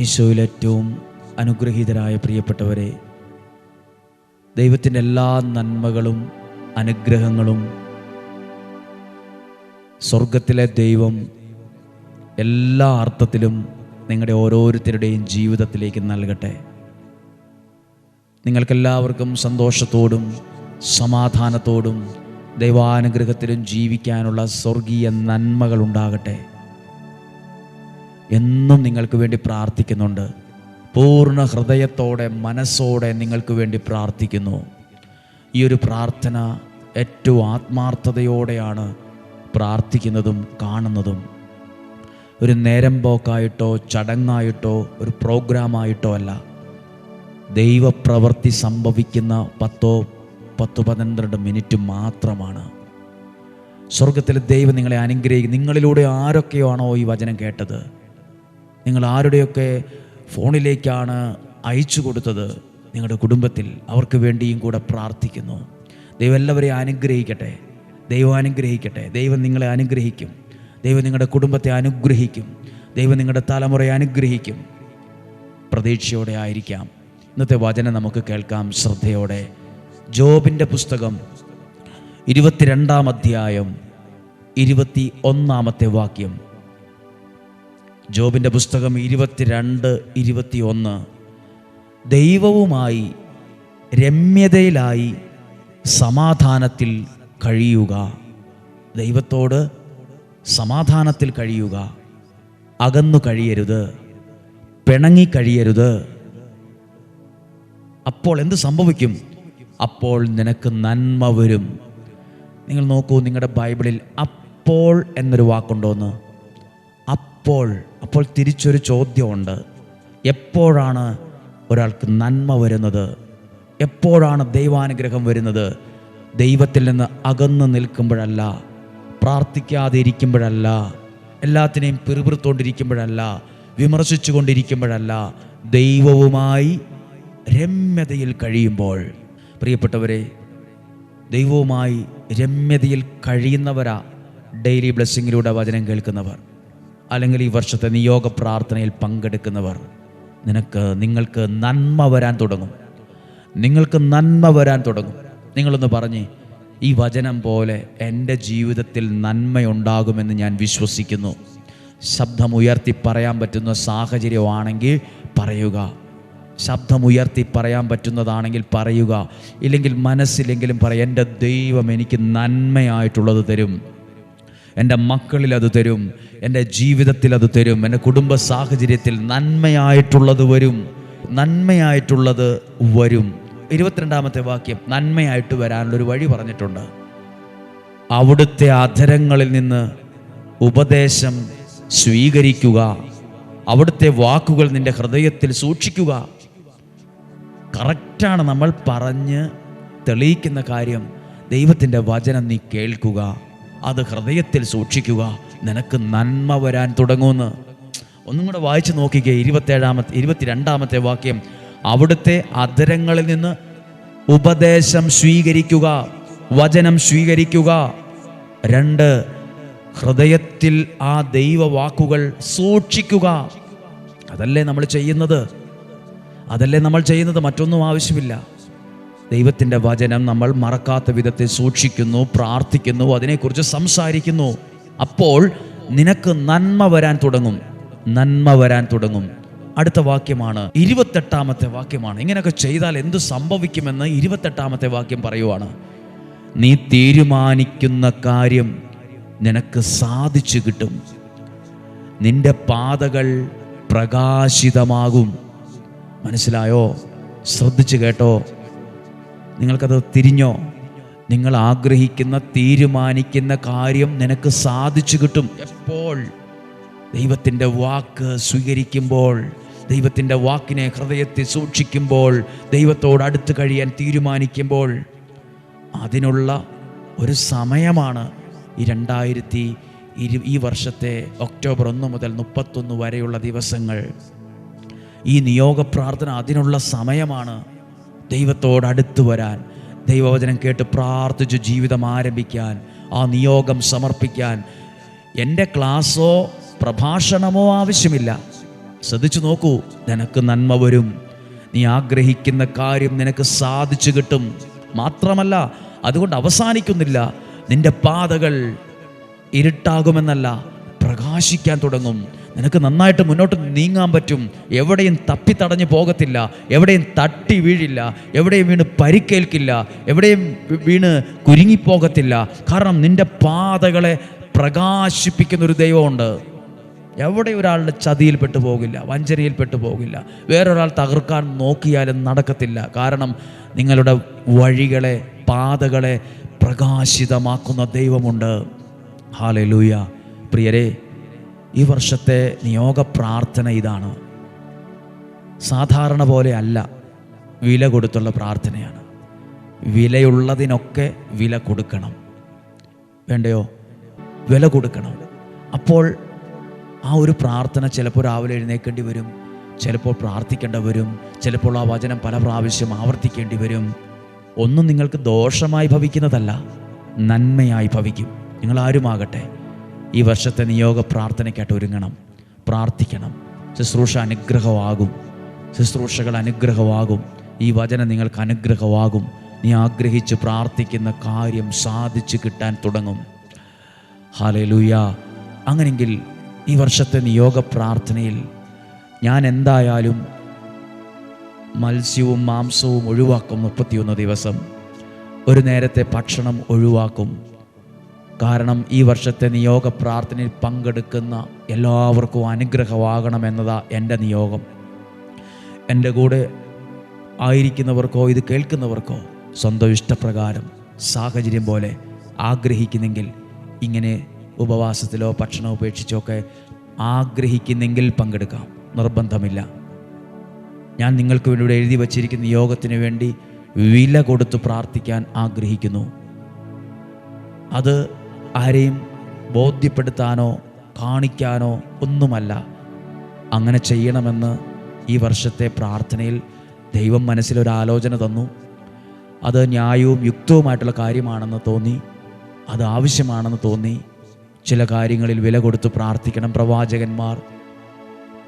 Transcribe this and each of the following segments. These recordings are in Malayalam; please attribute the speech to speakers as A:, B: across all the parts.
A: ഈശോയിൽ ഏറ്റവും അനുഗ്രഹീതരായ പ്രിയപ്പെട്ടവരെ ദൈവത്തിന്റെ എല്ലാ നന്മകളും അനുഗ്രഹങ്ങളും സ്വർഗത്തിലെ ദൈവം എല്ലാ അർത്ഥത്തിലും നിങ്ങളുടെ ഓരോരുത്തരുടെയും ജീവിതത്തിലേക്ക് നൽകട്ടെ. നിങ്ങൾക്കെല്ലാവർക്കും സന്തോഷത്തോടും സമാധാനത്തോടും ദൈവാനുഗ്രഹത്തിലും ജീവിക്കാനുള്ള സ്വർഗീയ നന്മകൾ ഉണ്ടാകട്ടെ എന്നും നിങ്ങൾക്ക് വേണ്ടി പ്രാർത്ഥിക്കുന്നുണ്ട്. പൂർണ ഹൃദയത്തോടെ മനസ്സോടെ നിങ്ങൾക്ക് വേണ്ടി പ്രാർത്ഥിക്കുന്നു. ഈ ഒരു പ്രാർത്ഥന ഏറ്റവും ആത്മാർത്ഥതയോടെയാണ് പ്രാർത്ഥിക്കുന്നതും കാണുന്നതും. ഒരു നേരം പോക്കായിട്ടോ ചടങ്ങായിട്ടോ ഒരു പ്രോഗ്രാമായിട്ടോ അല്ല. ദൈവപ്രവൃത്തി സംഭവിക്കുന്ന പത്തോ പത്ത് പന്ത്രണ്ട് മിനിറ്റ് മാത്രമാണ്. സ്വർഗത്തിലെ ദൈവം നിങ്ങളെ അനുഗ്രഹിക്കും. നിങ്ങളിലൂടെ ആരൊക്കെയാണോ ഈ വചനം കേട്ടത്? നിങ്ങൾ ആരുടെയൊക്കെ ഫോണിലേക്കാണ് അയച്ചു കൊടുത്തത് നിങ്ങളുടെ കുടുംബത്തിൽ അവർക്ക് വേണ്ടിയും കൂടെ പ്രാർത്ഥിക്കുന്നു. ദൈവം എല്ലാവരെയും അനുഗ്രഹിക്കട്ടെ. ദൈവം അനുഗ്രഹിക്കട്ടെ. ദൈവം നിങ്ങളെ അനുഗ്രഹിക്കും. ദൈവം നിങ്ങളുടെ കുടുംബത്തെ അനുഗ്രഹിക്കും. ദൈവം നിങ്ങളുടെ തലമുറയെ അനുഗ്രഹിക്കും. പ്രതീക്ഷയോടെ ആയിരിക്കാം. ഇന്നത്തെ വചനം നമുക്ക് കേൾക്കാം ശ്രദ്ധയോടെ. ജോബിന്റെ പുസ്തകം ഇരുപത്തിരണ്ടാം അധ്യായം ഇരുപത്തി ഒന്നാമത്തെ വാക്യം. ജോബിന്റെ പുസ്തകം ഇരുപത്തിരണ്ട് ഇരുപത്തിയൊന്ന്. ദൈവവുമായി രമ്യതയിലായി സമാധാനത്തിൽ കഴിയുക. ദൈവത്തോട് സമാധാനത്തിൽ കഴിയുക. അകന്നു കഴിയരുത്. പിണങ്ങി കഴിയരുത്. അപ്പോൾ എന്ത് സംഭവിക്കും? അപ്പോൾ നിനക്ക് നന്മ വരും. നിങ്ങൾ നോക്കൂ നിങ്ങളുടെ ബൈബിളിൽ അപ്പോൾ എന്നൊരു വാക്കുണ്ടോന്ന്. അപ്പോൾ അപ്പോൾ തിരിച്ചൊരു ചോദ്യമുണ്ട്. എപ്പോഴാണ് ഒരാൾക്ക് നന്മ വരുന്നത്? എപ്പോഴാണ് ദൈവാനുഗ്രഹം വരുന്നത്? ദൈവത്തിൽ നിന്ന് അകന്നു നിൽക്കുമ്പോഴല്ല പ്രാർത്ഥിക്കാതെ ഇരിക്കുമ്പോഴല്ല എല്ലാത്തിനെയും പിറുപിറുത്തോണ്ടിരിക്കുമ്പോഴല്ല വിമർശിച്ചു കൊണ്ടിരിക്കുമ്പോഴല്ല ദൈവവുമായി രമ്യതയിൽ കഴിയുമ്പോൾ. പ്രിയപ്പെട്ടവരെ ദൈവവുമായി രമ്യതയിൽ കഴിയുന്നവരാ ഡെയിലി ബ്ലെസ്സിങ്ങിലൂടെ വചനം കേൾക്കുന്നവർ. അല്ലെങ്കിൽ ഈ വർഷത്തെ നിയോഗ പ്രാർത്ഥനയിൽ പങ്കെടുക്കുന്നവർ നിനക്ക് നിങ്ങൾക്ക് നന്മ വരാൻ തുടങ്ങും. നിങ്ങൾക്ക് നന്മ വരാൻ തുടങ്ങും. നിങ്ങളൊന്ന് പറഞ്ഞ് ഈ വചനം പോലെ എന്റെ ജീവിതത്തിൽ നന്മയുണ്ടാകുമെന്ന് ഞാൻ വിശ്വസിക്കുന്നു. ശബ്ദമുയർത്തി പറയാൻ പറ്റുന്ന സാഹചര്യമാണെങ്കിൽ പറയുക. ശബ്ദമുയർത്തി പറയാൻ പറ്റുന്നതാണെങ്കിൽ പറയുക. ഇല്ലെങ്കിൽ മനസ്സിലെങ്കിലും പറയാം എന്റെ ദൈവം എനിക്ക് നന്മയായിട്ടുള്ളത് തരും. എന്റെ മക്കളിൽ അത് തരും എന്റെ ജീവിതത്തിൽ അത് തരും എന്റെ കുടുംബ സാഹചര്യത്തിൽ നന്മയായിട്ടുള്ളത് വരും നന്മയായിട്ടുള്ളത് വരും. ഇരുപത്തിരണ്ടാമത്തെ വാക്യം നന്മയായിട്ട് വരാനുള്ളൊരു വഴി പറഞ്ഞിട്ടുണ്ട്. അവിടുത്തെ അധരങ്ങളിൽ നിന്ന് ഉപദേശം സ്വീകരിക്കുക അവിടുത്തെ വാക്കുകൾ നിന്റെ ഹൃദയത്തിൽ സൂക്ഷിക്കുക. കറക്റ്റാണ് നമ്മൾ പറഞ്ഞ് തെളിയിക്കുന്ന കാര്യം ദൈവത്തിന്റെ വചനം നീ കേൾക്കുക. അത് ഹൃദയത്തിൽ സൂക്ഷിക്കുക. നിനക്ക് നന്മ വരാൻ തുടങ്ങുമെന്ന്. ഒന്നും കൂടെ വായിച്ചു നോക്കിക്കേ ഇരുപത്തേഴാമത്തെ ഇരുപത്തിരണ്ടാമത്തെ വാക്യം. അവിടുത്തെ അധരങ്ങളിൽ നിന്ന് ഉപദേശം സ്വീകരിക്കുക വചനം സ്വീകരിക്കുക. രണ്ട് ഹൃദയത്തിൽ ആ ദൈവവാക്കുകൾ സൂക്ഷിക്കുക. അതല്ലേ നമ്മൾ ചെയ്യുന്നത്? അതല്ലേ നമ്മൾ ചെയ്യുന്നത്? മറ്റൊന്നും ആവശ്യമില്ല. ദൈവത്തിന്റെ വചനം നമ്മൾ മറക്കാത്ത വിധത്തിൽ സൂക്ഷിക്കുന്നു പ്രാർത്ഥിക്കുന്നു അതിനെക്കുറിച്ച് സംസാരിക്കുന്നു. അപ്പോൾ നിനക്ക് നന്മ വരാൻ തുടങ്ങും. നന്മ വരാൻ തുടങ്ങും. അടുത്ത വാക്യമാണ് ഇരുപത്തെട്ടാമത്തെ വാക്യമാണ്. ഇങ്ങനെയൊക്കെ ചെയ്താൽ എന്ത് സംഭവിക്കുമെന്ന് ഇരുപത്തെട്ടാമത്തെ വാക്യം പറയുവാണ്. നീ തീരുമാനിക്കുന്ന കാര്യം നിനക്ക് സാധിച്ചു കിട്ടും. നിന്റെ പാതകൾ പ്രകാശിതമാകും. മനസ്സിലായോ? ശ്രദ്ധിച്ചു കേട്ടോ. നിങ്ങൾക്കത് തിരിഞ്ഞോ? നിങ്ങൾ ആഗ്രഹിക്കുന്ന തീരുമാനിക്കുന്ന കാര്യം നിനക്ക് സാധിച്ചു കിട്ടും. എപ്പോൾ? ദൈവത്തിന്റെ വാക്ക് സ്വീകരിക്കുമ്പോൾ ദൈവത്തിന്റെ വാക്കിനെ ഹൃദയത്തിൽ സൂക്ഷിക്കുമ്പോൾ ദൈവത്തോട് അടുത്ത് കഴിയാൻ തീരുമാനിക്കുമ്പോൾ അതിനുള്ള ഒരു സമയമാണ് ഈ രണ്ടായിരത്തി ഇരു ഈ വർഷത്തെ ഒക്ടോബർ ഒന്ന് മുതൽ മുപ്പത്തൊന്ന് വരെയുള്ള ദിവസങ്ങൾ. ഈ നിയോഗ പ്രാർത്ഥന അതിനുള്ള സമയമാണ്. ദൈവത്തോട് അടുത്ത് വരാൻ ദൈവവചനം കേട്ട് പ്രാർത്ഥിച്ച് ജീവിതം ആരംഭിക്കാൻ ആ നിയോഗം സമർപ്പിക്കാൻ എന്റെ ക്ലാസ്സോ പ്രഭാഷണമോ ആവശ്യമില്ല. ശ്രദ്ധിച്ചു നോക്കൂ നിനക്ക് നന്മ വരും. നീ ആഗ്രഹിക്കുന്ന കാര്യം നിനക്ക് സാധിച്ചു കിട്ടും. മാത്രമല്ല അതുകൊണ്ട് അവസാനിക്കുന്നില്ല. നിന്റെ പാതകൾ ഇരുട്ടാകുമെന്നല്ല പ്രകാശിക്കാൻ തുടങ്ങും. നിനക്ക് നന്നായിട്ട് മുന്നോട്ട് നീങ്ങാൻ പറ്റും. എവിടെയും തപ്പി തടഞ്ഞു പോകത്തില്ല. എവിടെയും തട്ടി വീഴില്ല. എവിടെയും വീണ് പരിക്കേൽക്കില്ല. എവിടെയും വീണ് കുരുങ്ങിപ്പോകത്തില്ല. കാരണം നിന്റെ പാതകളെ പ്രകാശിപ്പിക്കുന്ന ഒരു ദൈവമുണ്ട്. എവിടെ ഒരാളുടെ ചതിയിൽപ്പെട്ടു പോകില്ല വഞ്ചനയിൽപ്പെട്ടു പോകില്ല. വേറൊരാൾ തകർക്കാൻ നോക്കിയാലും നടക്കത്തില്ല. കാരണം നിങ്ങളുടെ വഴികളെ പാതകളെ പ്രകാശിതമാക്കുന്ന ദൈവമുണ്ട്. ഹാലലൂയ. പ്രിയരെ ഈ വർഷത്തെ നിയോഗ പ്രാർത്ഥന ഇതാണ്. സാധാരണ പോലെ അല്ല വില കൊടുത്തുള്ള പ്രാർത്ഥനയാണ്. വിലയുള്ളതിനൊക്കെ വില കൊടുക്കണം. വേണ്ടയോ? വില കൊടുക്കണം. അപ്പോൾ ആ ഒരു പ്രാർത്ഥന ചിലപ്പോൾ രാവിലെ എഴുന്നേക്കേണ്ടി വരും ചിലപ്പോൾ പ്രാർത്ഥിക്കേണ്ടി വരും ചിലപ്പോൾ ആ വചനം പല പ്രാവശ്യം ആവർത്തിക്കേണ്ടി വരും. ഒന്നും നിങ്ങൾക്ക് ദോഷമായി ഭവിക്കുന്നതല്ല നന്മയായി ഭവിക്കും. നിങ്ങൾ ആരുമാകട്ടെ ഈ വർഷത്തെ നിയോഗ പ്രാർത്ഥനയ്ക്കായിട്ട് ഒരുങ്ങണം. പ്രാർത്ഥിക്കണം. ശുശ്രൂഷ അനുഗ്രഹമാകും. ശുശ്രൂഷകൾ അനുഗ്രഹമാകും. ഈ വചനം നിങ്ങൾക്ക് അനുഗ്രഹമാകും. നീ ആഗ്രഹിച്ച് പ്രാർത്ഥിക്കുന്ന കാര്യം സാധിച്ചു കിട്ടാൻ തുടങ്ങും. ഹാലലൂയ അങ്ങനെങ്കിൽ ഈ വർഷത്തെ നിയോഗ പ്രാർത്ഥനയിൽ ഞാൻ എന്തായാലും മത്സ്യവും മാംസവും ഒഴിവാക്കും മുപ്പത്തിയൊന്ന് ദിവസം. ഒരു നേരത്തെ ഭക്ഷണം ഒഴിവാക്കും. കാരണം ഈ വർഷത്തെ നിയോഗ പ്രാർത്ഥനയിൽ പങ്കെടുക്കുന്ന എല്ലാവർക്കും അനുഗ്രഹമാകണമെന്നതാ എന്റെ നിയോഗം. എന്റെ കൂടെ ആയിരിക്കുന്നവർക്കോ ഇത് കേൾക്കുന്നവർക്കോ സ്വന്തം ഇഷ്ടപ്രകാരം സാഹചര്യം പോലെ ആഗ്രഹിക്കുന്നെങ്കിൽ ഇങ്ങനെ ഉപവാസത്തിലോ ഭക്ഷണം ഉപേക്ഷിച്ചോ ഒക്കെ ആഗ്രഹിക്കുന്നെങ്കിൽ പങ്കെടുക്കാം. നിർബന്ധമില്ല. ഞാൻ നിങ്ങൾക്ക് വേണ്ടി ഇവിടെ എഴുതി വച്ചിരിക്കുന്ന യോഗത്തിന് വേണ്ടി വില കൊടുത്ത് പ്രാർത്ഥിക്കാൻ ആഗ്രഹിക്കുന്നു. അത് ആരെയും ബോധ്യപ്പെടുത്താനോ കാണിക്കാനോ ഒന്നുമല്ല. അങ്ങനെ ചെയ്യണമെന്ന് ഈ വർഷത്തെ പ്രാർത്ഥനയിൽ ദൈവം മനസ്സിലൊരു ആലോചന തന്നു. അത് ന്യായവും യുക്തവുമായിട്ടുള്ള കാര്യമാണെന്ന് തോന്നി. അത് ആവശ്യമാണെന്ന് തോന്നി. ചില കാര്യങ്ങളിൽ വില കൊടുത്ത് പ്രാർത്ഥിക്കണം പ്രവാചകന്മാർ.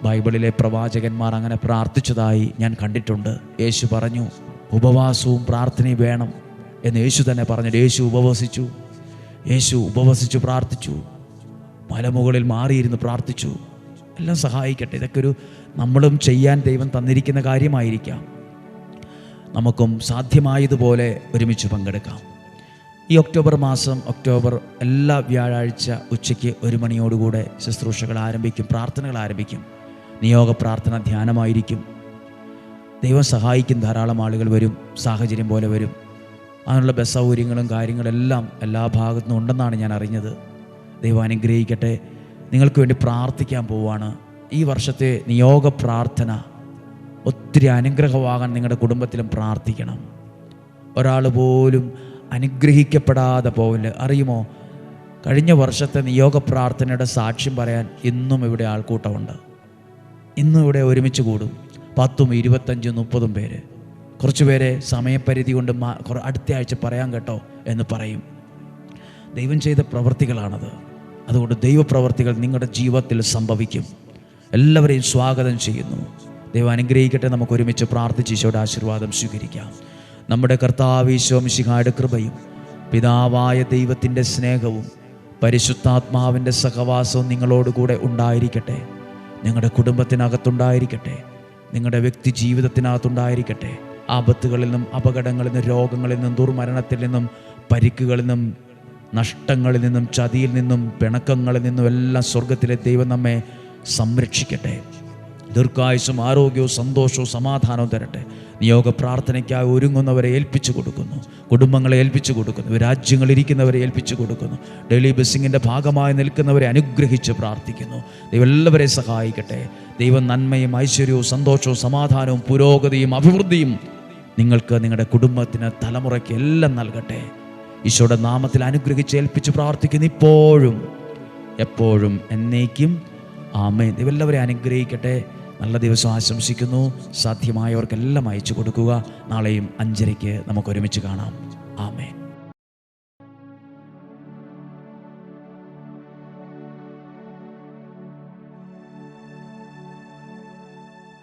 A: ബൈബിളിലെ പ്രവാചകന്മാർ അങ്ങനെ പ്രാർത്ഥിച്ചതായി ഞാൻ കണ്ടിട്ടുണ്ട്. യേശു പറഞ്ഞു ഉപവാസവും പ്രാർത്ഥനയും വേണം എന്ന് യേശു തന്നെ പറഞ്ഞു. യേശു ഉപവസിച്ചു. യേശു ഉപവസിച്ചു പ്രാർത്ഥിച്ചു. മലമുകളിൽ മാറിയിരുന്ന് പ്രാർത്ഥിച്ചു. എല്ലാം സഹായിക്കട്ടെ. ഇതൊക്കെ ഒരു നമ്മളും ചെയ്യാൻ ദൈവം തന്നിരിക്കുന്ന കാര്യമായിരിക്കാം. നമുക്കും സാധ്യമായതുപോലെ ഒരുമിച്ച് പങ്കെടുക്കാം. ഈ ഒക്ടോബർ മാസം ഒക്ടോബർ എല്ലാ വ്യാഴാഴ്ച ഉച്ചയ്ക്ക് ഒരു മണിയോടുകൂടെ ശുശ്രൂഷകൾ ആരംഭിക്കും പ്രാർത്ഥനകൾ ആരംഭിക്കും. നിയോഗ പ്രാർത്ഥന ധ്യാനമായിരിക്കും. ദൈവം സഹായിക്കും. ധാരാളം ആളുകൾ വരും. സാഹചര്യം പോലെ വരും. അതിനുള്ള ബസ് സൗകര്യങ്ങളും കാര്യങ്ങളെല്ലാം എല്ലാ ഭാഗത്തുനിന്നും ഉണ്ടെന്നാണ് ഞാൻ അറിഞ്ഞത്. ദൈവം അനുഗ്രഹിക്കട്ടെ. നിങ്ങൾക്ക് വേണ്ടി പ്രാർത്ഥിക്കാൻ പോവുകയാണ് ഈ വർഷത്തെ നിയോഗ പ്രാർത്ഥന ഒത്തിരി അനുഗ്രഹമാകാൻ നിങ്ങളുടെ കുടുംബത്തിലും പ്രാർത്ഥിക്കണം. ഒരാൾ പോലും അനുഗ്രഹിക്കപ്പെടാതെ പോവില്ല. അറിയുമോ? കഴിഞ്ഞ വർഷത്തെ നിയോഗ പ്രാർത്ഥനയുടെ സാക്ഷ്യം പറയാൻ ഇന്നും ഇവിടെ ആൾക്കൂട്ടമുണ്ട്. ഇന്നും ഇവിടെ ഒരുമിച്ച് കൂടും. പത്തും ഇരുപത്തഞ്ചും മുപ്പതും പേര്. കുറച്ച് പേരെ സമയപരിധി കൊണ്ട് അടുത്ത ആഴ്ച പറയാൻ കേട്ടോ എന്ന് പറയും. ദൈവം ചെയ്ത പ്രവർത്തികളാണത്. അതുകൊണ്ട് ദൈവപ്രവർത്തികൾ നിങ്ങളുടെ ജീവിതത്തിൽ സംഭവിക്കും. എല്ലാവരെയും സ്വാഗതം ചെയ്യുന്നു. ദൈവം അനുഗ്രഹിക്കട്ടെ. നമുക്ക് ഒരുമിച്ച് പ്രാർത്ഥിച്ച് ഈശോയുടെ ആശീർവാദം സ്വീകരിക്കാം. നമ്മുടെ കർത്താവ് ഈശോ കൃപയും പിതാവായ ദൈവത്തിന്റെ സ്നേഹവും പരിശുദ്ധാത്മാവിന്റെ സഹവാസവും നിങ്ങളോടുകൂടെ ഉണ്ടായിരിക്കട്ടെ. നിങ്ങളുടെ കുടുംബത്തിനകത്തുണ്ടായിരിക്കട്ടെ. നിങ്ങളുടെ വ്യക്തി ജീവിതത്തിനകത്തുണ്ടായിരിക്കട്ടെ. ആപത്തുകളിൽ നിന്നും അപകടങ്ങളിൽ നിന്നും രോഗങ്ങളിൽ നിന്നും ദുർമരണത്തിൽ നിന്നും പരിക്കുകളിൽ നിന്നും നഷ്ടങ്ങളിൽ നിന്നും ചതിയിൽ നിന്നും പിണക്കങ്ങളിൽ നിന്നും എല്ലാം സ്വർഗത്തിലെ ദൈവം നമ്മെ സംരക്ഷിക്കട്ടെ. ദീർഘായുസും ആരോഗ്യവും സന്തോഷവും സമാധാനവും തരട്ടെ. നിയോഗ പ്രാർത്ഥനയ്ക്കായി ഒരുങ്ങുന്നവരെ ഏൽപ്പിച്ചു കൊടുക്കുന്നു. കുടുംബങ്ങളെ ഏൽപ്പിച്ചു കൊടുക്കുന്നു. രാജ്യങ്ങളിരിക്കുന്നവരെ ഏൽപ്പിച്ചു കൊടുക്കുന്നു. ഡെയിലി ബസ്സിങ്ങിന്റെ ഭാഗമായി നിൽക്കുന്നവരെ അനുഗ്രഹിച്ച് പ്രാർത്ഥിക്കുന്നു. ദൈവം എല്ലാവരെ സഹായിക്കട്ടെ. ദൈവം നന്മയും ഐശ്വര്യവും സന്തോഷവും സമാധാനവും പുരോഗതിയും അഭിവൃദ്ധിയും നിങ്ങൾക്ക് നിങ്ങളുടെ കുടുംബത്തിന് തലമുറയ്ക്ക് എല്ലാം നൽകട്ടെ. ഈശോയുടെ നാമത്തിൽ അനുഗ്രഹിച്ച് ഏൽപ്പിച്ച് പ്രാർത്ഥിക്കുന്നു ഇപ്പോഴും. എപ്പോഴും എന്നേക്കും. ആമേ ഇവരെല്ലാവരെയും അനുഗ്രഹിക്കട്ടെ. നല്ല ദിവസം ആശംസിക്കുന്നു. സാധ്യമായവർക്കെല്ലാം അയച്ചു കൊടുക്കുക. നാളെയും അഞ്ചരയ്ക്ക് നമുക്ക് ഒരുമിച്ച് കാണാം.